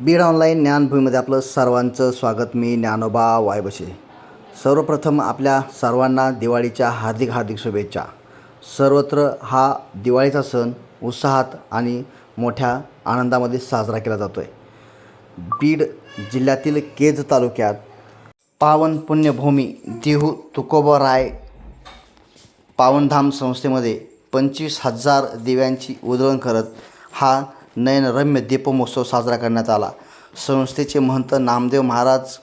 Beed online ज्ञानभूमीमध्ये आपलं सर्वांचं स्वागत. मी ज्ञानोबा वायबशे. सर्वप्रथम आपल्या सर्वांना दिवाळीच्या हार्दिक हार्दिक शुभेच्छा. सर्वत्र हा दिवाळीचा सण उत्साहात आणि मोठ्या आनंदामध्ये साजरा केला जातो आहे बीड जिल्ह्यातील केज तालुक्यात पावन पुण्यभूमी देहू तुकोबा राय पावनधाम संस्थेमध्ये पंचवीस हजार दिव्यांची उधळण करत हा नयनरम्य दीपमहोत्सव साजरा करण्यात आला. संस्थेचे महंत नामदेव महाराज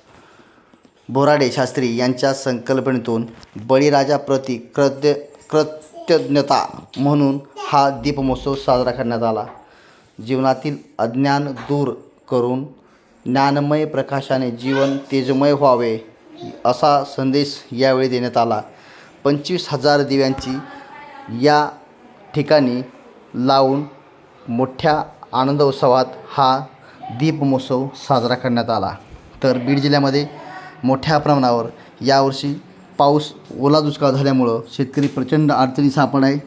बोराडे शास्त्री यांच्या संकल्पनेतून बळीराजाप्रती कृत्य कृतज्ञता म्हणून हा दीपमहोत्सव साजरा करण्यात आला. जीवनातील अज्ञान दूर करून ज्ञानमय प्रकाशाने जीवन तेजमय व्हावे असा संदेश यावेळी देण्यात आला. पंचवीस हजार दिव्यांची या ठिकाणी लावून मोठ्या आनंद उत्सवात हा दीपमहोत्सव साजरा करण्यात आला. तर बीड जिल्ह्यामध्ये मोठ्या प्रमाणावर यावर्षी पाऊस ओला दुष्काळ झाल्यामुळं शेतकरी प्रचंड अडचणी सापड आहे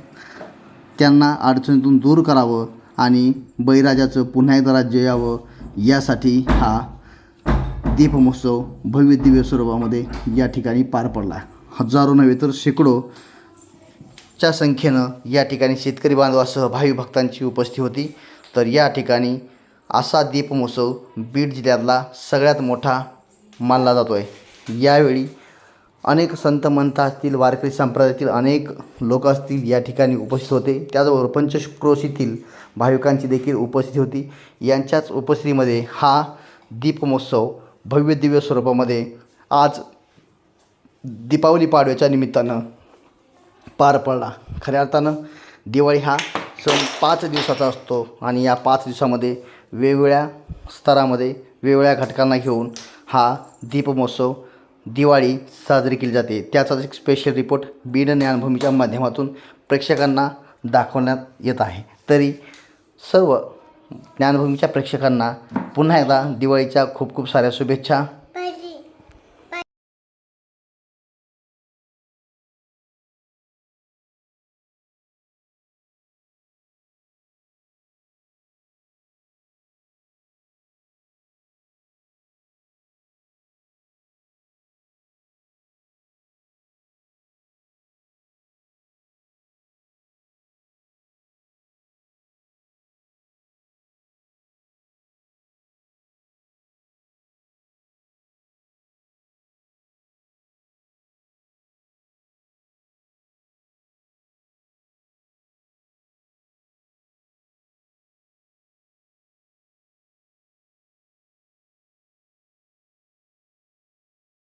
त्यांना अडचणीतून दूर करावं आणि बळीराजाचं पुन्हा एकदा राज्य यावं यासाठी हा दीपमहोत्सव भव्य दिव्य स्वरूपामध्ये या ठिकाणी पार पडला. हजारो नव्हे तर शेकडो च्या संख्येनं या ठिकाणी शेतकरी बांधवासह भावी भक्तांची उपस्थिती होती. तर या ठिकाणी असा दीपमहोत्सव बीड जिल्ह्यातला सगळ्यात मोठा मानला जातो आहे यावेळी अनेक संत मंत असतील वारकरी संप्रदायातील अनेक लोक असतील या ठिकाणी उपस्थित होते. त्याचबरोबर पंचक्रोशीतील भाविकांची देखील उपस्थिती होती. यांच्याच उपस्थितीमध्ये हा दीपमहोत्सव भव्य दिव्य स्वरूपामध्ये आज दीपावली पाडव्याच्या निमित्तानं पार पडला. खऱ्या अर्थानं दिवाळी हा सण पाच दिवसाचा असतो आणि या पाच दिवसामध्ये वेगवेगळ्या स्तरामध्ये वेगवेगळ्या घटकांना घेऊन हा दीपमहोत्सव दिवाळी साजरी केली जाते. त्याचाच एक स्पेशल रिपोर्ट बीड ज्ञानभूमीच्या माध्यमातून प्रेक्षकांना दाखवण्यात येत आहे. तरी सर्व ज्ञानभूमीच्या प्रेक्षकांना पुन्हा एकदा दिवाळीच्या खूप खूप साऱ्या शुभेच्छा.